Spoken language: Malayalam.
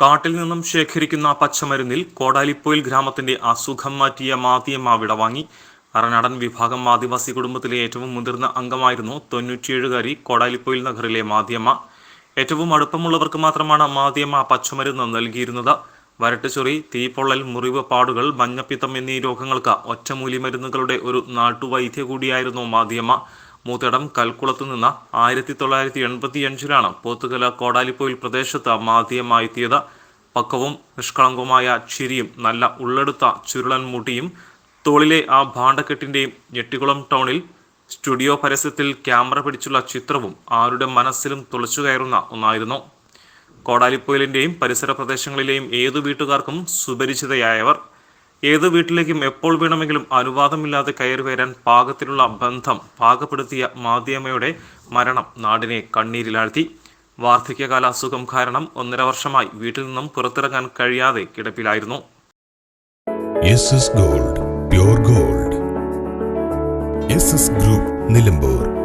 കാട്ടിൽ നിന്നും ശേഖരിക്കുന്ന പച്ചമരുന്നിൽ കോടാലിപ്പൊയിൽ ഗ്രാമത്തിന്റെ അസുഖം മാറ്റിയ മാതിയമ്മ വിടവാങ്ങി അറനാടൻ വിഭാഗം ആദിവാസി കുടുംബത്തിലെ ഏറ്റവും മുതിർന്ന അംഗമായിരുന്നു തൊണ്ണൂറ്റിയേഴുകാരി കോടാലിപ്പൊയിൽ നഗറിലെ മാതിയമ്മ ഏറ്റവും അടുപ്പമുള്ളവർക്ക് മാത്രമാണ് മാതിയമ്മ പച്ചമരുന്ന് നൽകിയിരുന്നത്. വരട്ടുചൊറി തീപ്പൊള്ളൽ മുറിവ് പാടുകൾ മഞ്ഞപ്പിത്തം എന്നീ രോഗങ്ങൾക്ക് ഒറ്റമൂലി മരുന്നുകളുടെ ഒരു നാട്ടുവൈദ്യ കൂടിയായിരുന്നു മാതിയമ്മ മൂത്തടം കൽക്കുളത്ത് നിന്ന് ആയിരത്തി തൊള്ളായിരത്തി എൺപത്തി അഞ്ചിലാണ് പോത്തുകല കോടാലിപ്പോയിൽ പ്രദേശത്ത് മാധ്യമമായെത്തിയത്. പക്വവും നിഷ്കളങ്കവുമായ ചിരിയും നല്ല ഉള്ളെടുത്ത ചുരുളൻ മുടിയും തോളിലെ ആ ഭാണ്ഡക്കെട്ടിന്റെയും ഞെട്ടികുളം ടൗണിൽ സ്റ്റുഡിയോ പരസ്യത്തിൽ ക്യാമറ പിടിച്ചുള്ള ചിത്രവും ആരുടെ മനസ്സിലും തുളച്ചു കയറുന്ന ഒന്നായിരുന്നു. കോടാലിപ്പൊയിലിന്റെയും പരിസര പ്രദേശങ്ങളിലെയും ഏതു വീട്ടുകാർക്കും സുപരിചിതയായവർ. ഏത് വീട്ടിലേക്കും എപ്പോൾ വേണമെങ്കിലും അനുവാദമില്ലാതെ കയറി വരാൻ പാകത്തിലുള്ള ബന്ധം പാകപ്പെടുത്തിയ മാധ്യമയുടെ മരണം നാടിനെ കണ്ണീരിലാഴ്ത്തി. വാർദ്ധക്യകാല അസുഖം കാരണം ഒന്നര വർഷമായി വീട്ടിൽ നിന്നും പുറത്തിറങ്ങാൻ കഴിയാതെ കിടപ്പിലായിരുന്നു. Gold gold. ഗ്രൂപ്പ് നിലമ്പൂർ.